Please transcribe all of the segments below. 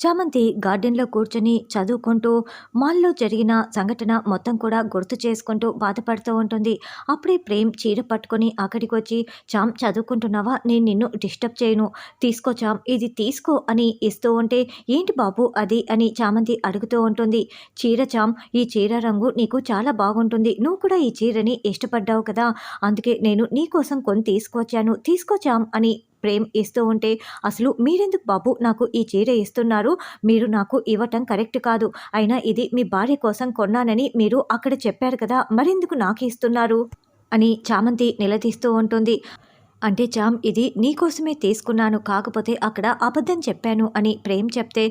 చామంతి గార్డెన్లో కూర్చొని చదువుకుంటూ మాల్లో జరిగిన సంఘటన మొత్తం కూడా గుర్తు చేసుకుంటూ బాధపడుతూ ఉంటుంది. అప్పుడే ప్రేమ్ చీర పట్టుకొని అక్కడికి వచ్చి చామ్ చదువుకుంటున్నావా? నేను నిన్ను డిస్టర్బ్ చేయను. తీసుకో చామ్ ఇది తీసుకో అని ఇస్తూ ఉంటే ఏంటి బాబు అది? అని చామంతి అడుగుతూ ఉంటుంది. చీర చామ్ ఈ చీర రంగు నీకు చాలా బాగుంటుంది. నువ్వు కూడా ఈ చీరని ఇష్టపడ్డావు కదా. అందుకే నేను నీ కోసం కొని తీసుకొచ్చాను. తీసుకో చామ్ అని ప్రేమ్ ఇస్తూ ఉంటే అసలు మీరెందుకు బాబు నాకు ఈ చీర ఇస్తున్నారు? మీరు నాకు ఇవ్వటం కరెక్ట్ కాదు. అయినా ఇది మీ భార్య కోసం కొన్నానని మీరు అక్కడ చెప్పారు కదా మరెందుకు నాకు ఇస్తున్నారు? అని చామంతి నిలదీస్తూ ఉంటుంది. అంటే చామ్ ఇది నీకోసమే తీసుకున్నాను కాకపోతే అక్కడ అబద్ధం చెప్పాను అని ప్రేమ్ చెప్తే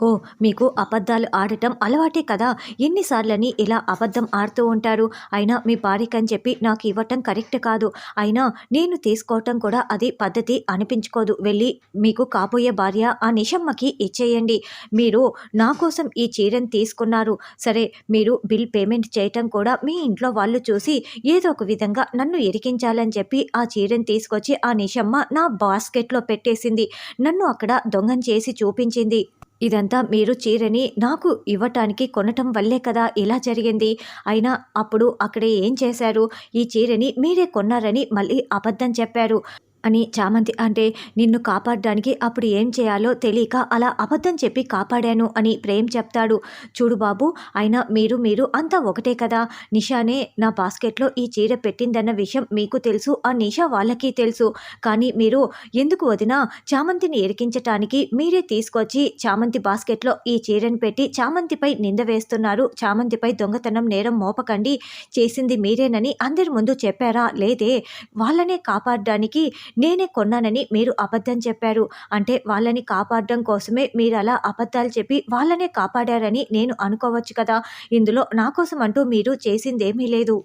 ఓ మీకు అబద్ధాలు ఆడటం అలవాటే కదా? ఎన్నిసార్లని ఇలా అబద్ధం ఆడుతూ ఉంటారు? అయినా మీ భార్యకని చెప్పి నాకు ఇవ్వటం కరెక్ట్ కాదు. అయినా నేను తీసుకోవటం కూడా అది పద్ధతి అనిపించుకోదు. వెళ్ళి మీకు కాబోయే భార్య ఆ నిషమ్మకి ఇచ్చేయండి. మీరు నా కోసం ఈ చీరను తీసుకున్నారు. సరే మీరు బిల్ పేమెంట్ చేయటం కూడా మీ ఇంట్లో వాళ్ళు చూసి ఏదో ఒక విధంగా నన్ను ఇరికించాలని చెప్పి ఆ చీరను తీసుకొచ్చి ఆ నిషమ్మ నా బాస్కెట్లో పెట్టేసింది. నన్ను అక్కడ దొంగం చేసి చూపించింది. ఇదంతా మీరు చీరని నాకు ఇవ్వటానికి కొనటం వల్లే కదా ఇలా జరిగింది. అయినా అప్పుడు అక్కడే ఏం చేశారు? ఈ చీరని మీరే కొన్నారని మళ్ళీ అబద్ధం చెప్పారు. అని చామంతి అంటే నిన్ను కాపాడడానికి అప్పుడు ఏం చేయాలో తెలియక అలా అబద్ధం చెప్పి కాపాడాను అని ప్రేమ్ చెప్తాడు. చూడు బాబు అయినా మీరు మీరు అంతా ఒకటే కదా. నిషానే నా బాస్కెట్లో ఈ చీర పెట్టిందన్న విషయం మీకు తెలుసు ఆ నిషా వాళ్ళకి తెలుసు. కానీ మీరు ఎందుకు వదినా చామంతిని ఎరికించటానికి మీరే తీసుకొచ్చి చామంతి బాస్కెట్లో ఈ చీరను పెట్టి చామంతిపై నింద వేస్తున్నారు. చామంతిపై దొంగతనం నేరం మోపకండి. చేసింది మీరేనని అందరి ముందు చెప్పారా? లేదే. వాళ్ళనే కాపాడడానికి నేనే కొన్నానని మీరు అబద్ధం చెప్పారు. అంటే వాళ్ళని కాపాడడం కోసమే మీరు అలా అబద్ధాలు చెప్పి వాళ్ళనే కాపాడారని నేను అనుకోవచ్చు కదా? ఇందులో నా కోసం అంటూ మీరు చేసిందేమీ లేదు.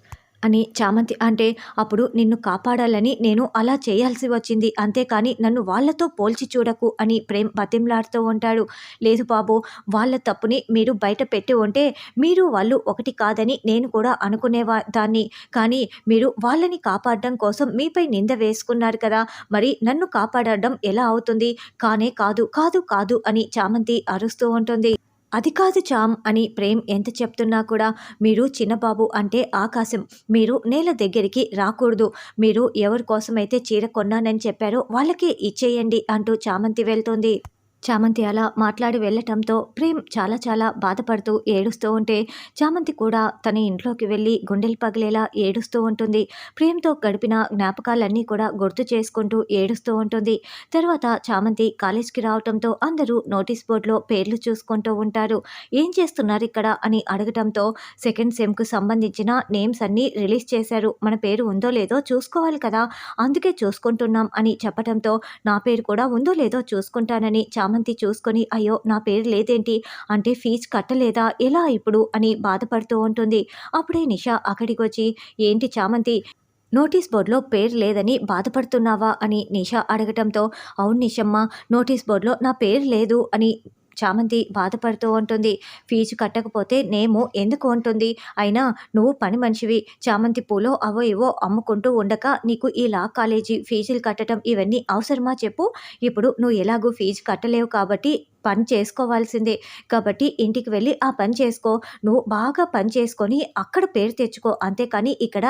అని చామంతి అంటే అప్పుడు నిన్ను కాపాడాలని నేను అలా చేయాల్సి వచ్చింది. అంతేకాని నన్ను వాళ్ళతో పోల్చి చూడకు అని ప్రేమ్ బతింలాడుతూ ఉంటాడు. లేదు బాబు వాళ్ళ తప్పుని మీరు బయట పెట్టి ఉంటే మీరు వాళ్ళు ఒకటి కాదని నేను కూడా అనుకునేవా దాన్ని. కానీ మీరు వాళ్ళని కాపాడడం కోసం మీపై నింద వేసుకున్నారు కదా. మరి నన్ను కాపాడడం ఎలా అవుతుంది? కానే కాదు కాదు కాదు అని చామంతి అరుస్తూ ఉంటుంది. అది కాదు చామ్ అని ప్రేమ్ ఎంత చెప్తున్నా కూడా మీరు చిన్నబాబు అంటే ఆకాశం. మీరు నేల దగ్గరికి రాకూడదు. మీరు ఎవరి కోసమైతే చీర కొన్నానని చెప్పారో వాళ్ళకే ఇచ్చేయండి అంటూ చామంతి వెళ్తుంది. చామంతి అలా మాట్లాడి వెళ్ళటంతో ప్రేమ్ చాలా చాలా బాధపడుతూ ఏడుస్తూ ఉంటే చామంతి కూడా తన ఇంట్లోకి వెళ్ళి గుండెలు పగిలేలా ఏడుస్తూ ఉంటుంది. ప్రేమ్తో గడిపిన జ్ఞాపకాలన్నీ కూడా గుర్తు చేసుకుంటూ ఏడుస్తూ ఉంటుంది. తర్వాత చామంతి కాలేజ్కి రావటంతో అందరూ నోటీస్ బోర్డులో పేర్లు చూసుకుంటూ ఉంటారు. ఏం చేస్తున్నారు ఇక్కడ? అని అడగటంతో సెకండ్ సెమ్కు సంబంధించిన నేమ్స్ అన్నీ రిలీజ్ చేశారు. మన పేరు ఉందో లేదో చూసుకోవాలి కదా అందుకే చూసుకుంటున్నాం అని చెప్పడంతో నా పేరు కూడా ఉందో లేదో చూసుకుంటానని చామంతి చామంతి చూసుకొని అయ్యో నా పేరు లేదేంటి? అంటే ఫీజు కట్టలేదా? ఎలా ఇప్పుడు? అని బాధపడుతూ ఉంటుంది. అప్పుడే నిషా అక్కడికి వచ్చి ఏంటి చామంతి నోటీస్ బోర్డులో పేరు లేదని బాధపడుతున్నావా? అని నిషా అడగటంతో అవును నిషమ్మ నోటీస్ బోర్డులో నా పేరు లేదు అని చామంతి బాధపడుతూ ఉంటుంది. ఫీజు కట్టకపోతే నేము ఎందుకు ఉంటుంది? అయినా నువ్వు పని మనిషివి. చామంతి పూలో అవో ఇవో అమ్ముకుంటూ ఉండక నీకు ఈ లా కాలేజీ ఫీజులు కట్టడం ఇవన్నీ అవసరమా చెప్పు. ఇప్పుడు నువ్వు ఎలాగూ ఫీజు కట్టలేవు కాబట్టి పని చేసుకోవాల్సిందే. కాబట్టి ఇంటికి వెళ్ళి ఆ పని చేసుకో. నువ్వు బాగా పని చేసుకొని అక్కడ పేరు తెచ్చుకో. అంతేకాని ఇక్కడ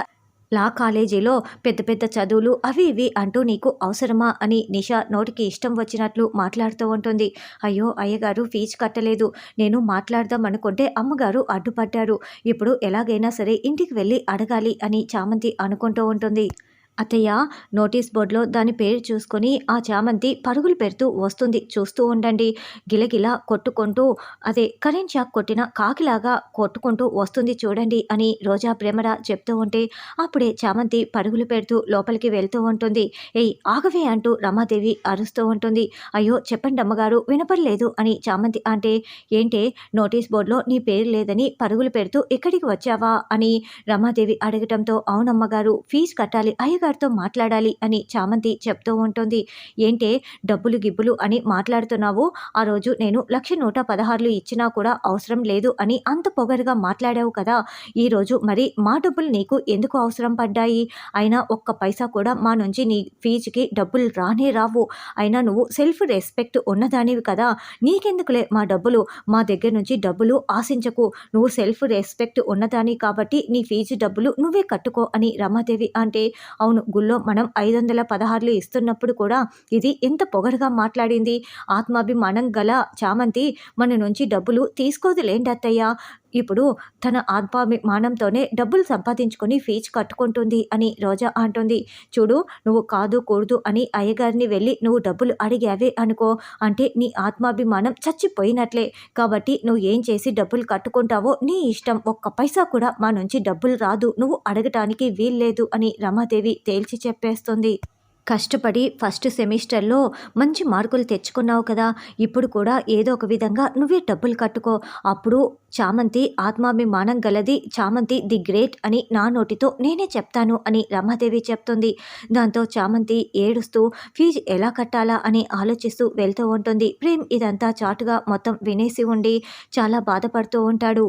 లా కాలేజీలో పెద్ద పెద్ద చదువులు అవి ఇవి అంటూ నీకు అవసరమా అని నిషా నోటికి ఇష్టం వచ్చినట్లు మాట్లాడుతూ ఉంటుంది. అయ్యో అయ్యగారు ఫీజు కట్టలేదు. నేను మాట్లాడదాం అనుకుంటే అమ్మగారు అడ్డుపడ్డారు. ఇప్పుడు ఎలాగైనా సరే ఇంటికి వెళ్ళి అడగాలి అని చామంతి అనుకుంటూ ఉంటుంది. అత్తయ్య నోటీస్ బోర్డులో దాని పేరు చూసుకొని ఆ చామంతి పరుగులు పెడుతూ వస్తుంది. చూస్తూ ఉండండి. గిలగిల కొట్టుకుంటూ అదే కరెంట్ షాక్ కొట్టిన కాకిలాగా కొట్టుకుంటూ వస్తుంది చూడండి అని రోజా ప్రేమర చెప్తూ ఉంటే అప్పుడే చామంతి పరుగులు పెడుతూ లోపలికి వెళ్తూ ఉంటుంది. ఏయ్ ఆగవే అంటూ రమాదేవి అరుస్తూ ఉంటుంది. అయ్యో చెప్పండి అమ్మగారు వినపడలేదు అని చామంతి అంటే ఏంటే నోటీస్ బోర్డులో నీ పేరు లేదని పరుగులు పెడుతూ ఇక్కడికి వచ్చావా అని రమాదేవి అడగటంతో అవునమ్మగారు ఫీజు కట్టాలి అయ్యగారు గారితో మాట్లాడాలి అని చామంతి చెప్తూ ఉంటుంది. ఏంటే డబ్బులు గిబ్బులు అని మాట్లాడుతున్నావు? ఆ రోజు నేను లక్ష నూట పదహారులు ఇచ్చినా కూడా అవసరం లేదు అని అంత పొగరుగా మాట్లాడావు కదా. ఈరోజు మరి మా డబ్బులు నీకు ఎందుకు అవసరం పడ్డాయి? అయినా ఒక్క పైసా కూడా మా నుంచి నీ ఫీజుకి డబ్బులు రానే రావు. అయినా నువ్వు సెల్ఫ్ రెస్పెక్ట్ ఉన్నదానివి కదా. నీకెందుకులే మా డబ్బులు? మా దగ్గర నుంచి డబ్బులు ఆశించకు. నువ్వు సెల్ఫ్ రెస్పెక్ట్ ఉన్నదాని కాబట్టి నీ ఫీజు డబ్బులు నువ్వే కట్టుకో అని రమాదేవి అంటే అవును గుళ్ళో మనం ఐదు వందల పదహారులు ఇస్తున్నప్పుడు కూడా ఇది ఎంత పొగరుగా మాట్లాడింది. ఆత్మాభిమానం గల చామంతి మన నుంచి డబ్బులు తీసుకోదులేండి అత్తయ్య. ఇప్పుడు తన ఆత్మాభిమానంతోనే డబ్బులు సంపాదించుకొని ఫీజు కట్టుకుంటుంది అని రోజా అంటుంది. చూడు నువ్వు కాదు కూడదు అని అయ్యగారిని వెళ్ళి నువ్వు డబ్బులు అడిగావే అనుకో. అంటే నీ ఆత్మాభిమానం చచ్చిపోయినట్లే. కాబట్టి నువ్వు ఏం చేసి డబ్బులు కట్టుకుంటావో నీ ఇష్టం. ఒక్క పైసా కూడా మా నుంచి డబ్బులు రాదు. నువ్వు అడగటానికి వీల్లేదు అని రమాదేవి తేల్చి చెప్పేస్తుంది. కష్టపడి ఫస్ట్ సెమిస్టర్లో మంచి మార్కులు తెచ్చుకున్నావు కదా. ఇప్పుడు కూడా ఏదో ఒక విధంగా నువ్వే డబ్బులు కట్టుకో. అప్పుడు చామంతి ఆత్మాభిమానం గలది చామంతి ది గ్రేట్ అని నా నోటితో నేనే చెప్తాను అని రమాదేవి చెప్తుంది. దాంతో చామంతి ఏడుస్తూ ఫీజు ఎలా కట్టాలా? అని ఆలోచిస్తూ వెళ్తూ ఉంటుంది. ప్రేమ్ ఇదంతా చాటుగా మొత్తం వినేసి ఉండి చాలా బాధపడుతూ ఉంటాడు.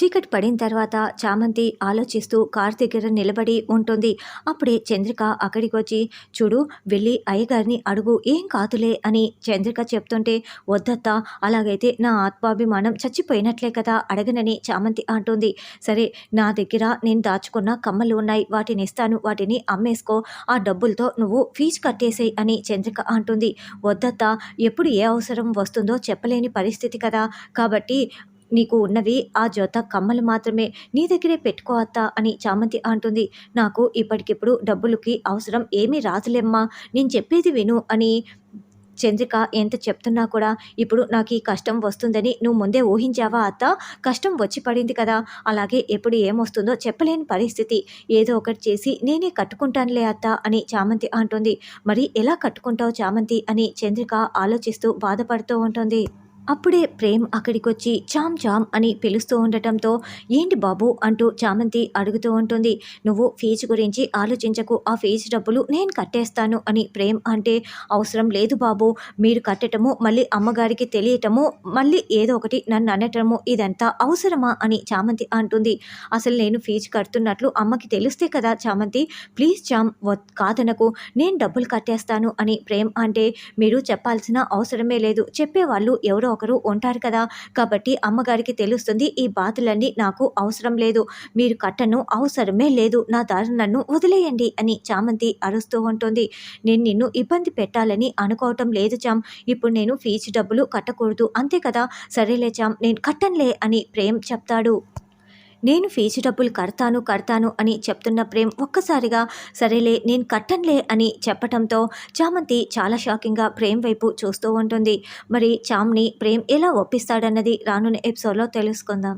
చీకటి పడిన తర్వాత చామంతి ఆలోచిస్తూ కార్ దగ్గర నిలబడి ఉంటుంది. అప్పుడే చంద్రిక అక్కడికి వచ్చి చూడు వెళ్ళి అయ్యగారిని అడుగు ఏం కాదులే అని చంద్రిక చెప్తుంటే వద్దత్తా అలాగైతే నా ఆత్మాభిమానం చచ్చిపోయినట్లే కదా అడగనని చామంతి అంటుంది. సరే నా దగ్గర నేను దాచుకున్న కమ్మలు ఉన్నాయి వాటిని ఇస్తాను వాటిని అమ్మేసుకో ఆ డబ్బులతో నువ్వు ఫీజు కట్టేసేయి అని చంద్రిక అంటుంది. వద్దత్తా ఎప్పుడు ఏ అవసరం వస్తుందో చెప్పలేని పరిస్థితి కదా కాబట్టి నీకు ఉన్నవి ఆ జోత కమ్మలు మాత్రమే. నీ దగ్గరే పెట్టుకో అత్త అని చామంతి అంటుంది. నాకు ఇప్పటికిప్పుడు డబ్బులకి అవసరం ఏమీ రాదులేమ్మా. నేను చెప్పేది విను అని చంద్రిక ఎంత చెప్తున్నా కూడా ఇప్పుడు నాకు ఈ కష్టం వస్తుందని నువ్వు ముందే ఊహించావా అత్త? కష్టం వచ్చి పడింది కదా. అలాగే ఎప్పుడు ఏమొస్తుందో చెప్పలేని పరిస్థితి. ఏదో ఒకటి చేసి నేనే కట్టుకుంటానులే అత్త అని చామంతి అంటుంది. మరి ఎలా కట్టుకుంటావు చామంతి అని చంద్రిక ఆలోచిస్తూ బాధపడుతూ ఉంటుంది. అప్పుడే ప్రేమ్ అక్కడికొచ్చి చామ్ చామ్ అని పిలుస్తూ ఉండటంతో ఏంటి బాబు? అంటూ చామంతి అడుగుతూ ఉంటుంది. నువ్వు ఫీజు గురించి ఆలోచించకు. ఆ ఫీజు డబ్బులు నేను కట్టేస్తాను అని ప్రేమ్ అంటే అవసరం లేదు బాబు. మీరు కట్టటము మళ్ళీ అమ్మగారికి తెలియటము మళ్ళీ ఏదో ఒకటి నన్ను అనటము ఇదంతా అవసరమా? అని చామంతి అంటుంది. అసలు నేను ఫీజు కడుతున్నట్లు అమ్మకి తెలిస్తే కదా చామంతి. ప్లీజ్ చామ్ కాదనకు. నేను డబ్బులు కట్టేస్తాను అని ప్రేమ్ అంటే మీరు చెప్పాల్సిన అవసరమే లేదు. చెప్పేవాళ్ళు ఎవరో ఒకరు ఉంటారు కదా. కాబట్టి అమ్మగారికి తెలుస్తుంది ఈ బాధలన్నీ నాకు అవసరం లేదు. మీరు కట్టను అవసరమే లేదు. నా దారి నన్ను వదిలేయండి అని చామంతి అరుస్తూ ఉంటుంది. నేను నిన్ను ఇబ్బంది పెట్టాలని అనుకోవటం లేదు చామ్ ఇప్పుడు నేను ఫీజు డబ్బులు కట్టకూడదు. అంతే కదా. సరేలే చామ్ నేను కట్టనులే అని ప్రేమ్ చెప్తాడు. నేను ఫీజు డబ్బులు కడతాను కడతాను అని చెప్తున్న ప్రేమ్ ఒక్కసారిగా సరేలే నేను కట్టనులే అని చెప్పటంతో చామంతి చాలా షాకింగ్గా ప్రేమ్ వైపు చూస్తూ ఉంటుంది. మరి చామ్ని ప్రేమ్ ఎలా ఒప్పిస్తాడన్నది రానున్న ఎపిసోడ్లో తెలుసుకుందాం.